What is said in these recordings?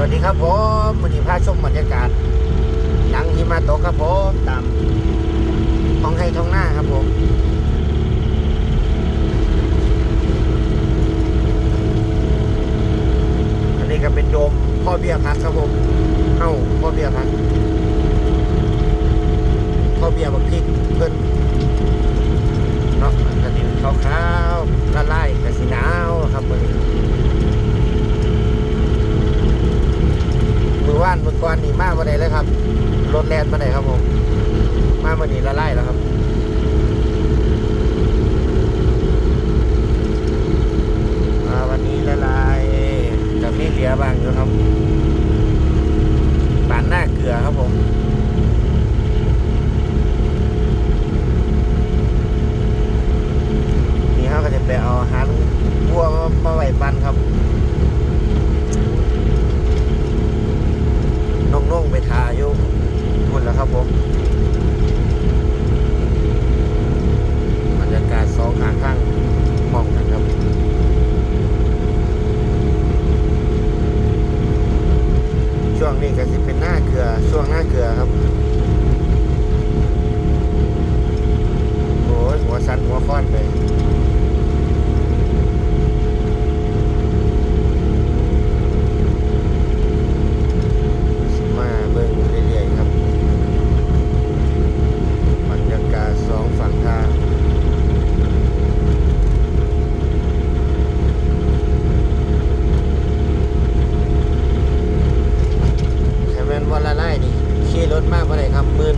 วัสดีครับผมวันนี้พาชมบรรยากาศหลังที่มาตกครับผมตามท้องให้ท้องหน้าครับผมอันนี้ก็เป็นโดมพ่อเบี้ยพักครับผมเข้าพ่อเบี้ยพักพ่อเบี้ยบักพริกเพิ่นเนาะอันนี้ขาวๆละลายกระสีหนาวครับมื้อนี้ มือว่านมือ ก่อนนี่มาวันไหนเลยครับ รถแลนมาไหนครับผม มาวันนี้ละไล่แล้วครับมาวันนี้ละลายจะมีเหลือบางอยู่ครับปานหน้าเกลือครับผม นี่เขาก็จะไปเอาอาหารวัวมาไหวปันครับ น้องๆไปทาอยู่คุณแล้วครับผมบรรยากาศสองข้างข้างมองกันครับ ช่วงนี้ก็สิเป็นหน้าเกลือ ช่วงหน้าเกลือครับ โอ้ยหัวสันหัวค้อนไปมาเบิ่งเรื่อยๆครับ บรรยากาศสองฝั่งทาง แค่แม่นวันละไล่นี่ขี่รถมากเมื่อไหร่ครับมื่น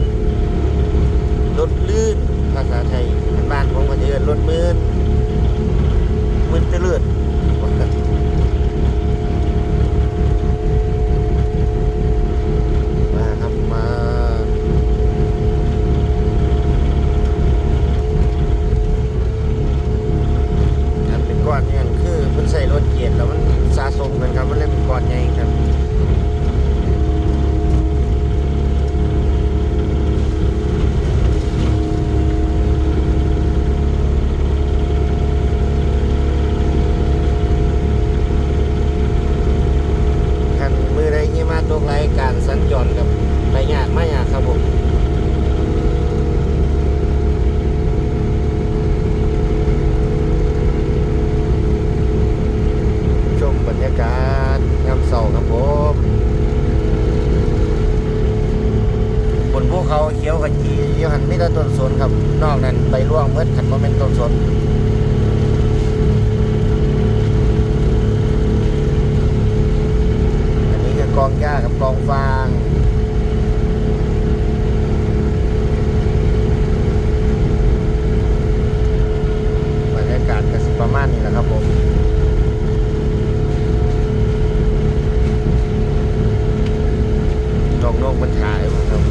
รถลื่น ภาษาไทยบ้านผมก็จะเรียกรถมื่นมื่นตะเลือดมาครับมาอันเป็นก้อนนี่คือมันใส่รถเกียร์แล้วมันสะสมกันครับ มันเลยเป็นก้อนใหญ่ครับ ท่านมือใด ที่มาตกรายการสัญจรกับไปยากไม่ยากครับผมชมบรรยากาศยามเสาร์ครับผมบนภูเขาเขียวขจีอยูหันไมแต่ได้ต้นสนครับ นอกนั้นใบร่วงเมื่อขันโมเมนต้นสน นอกมันหายครับ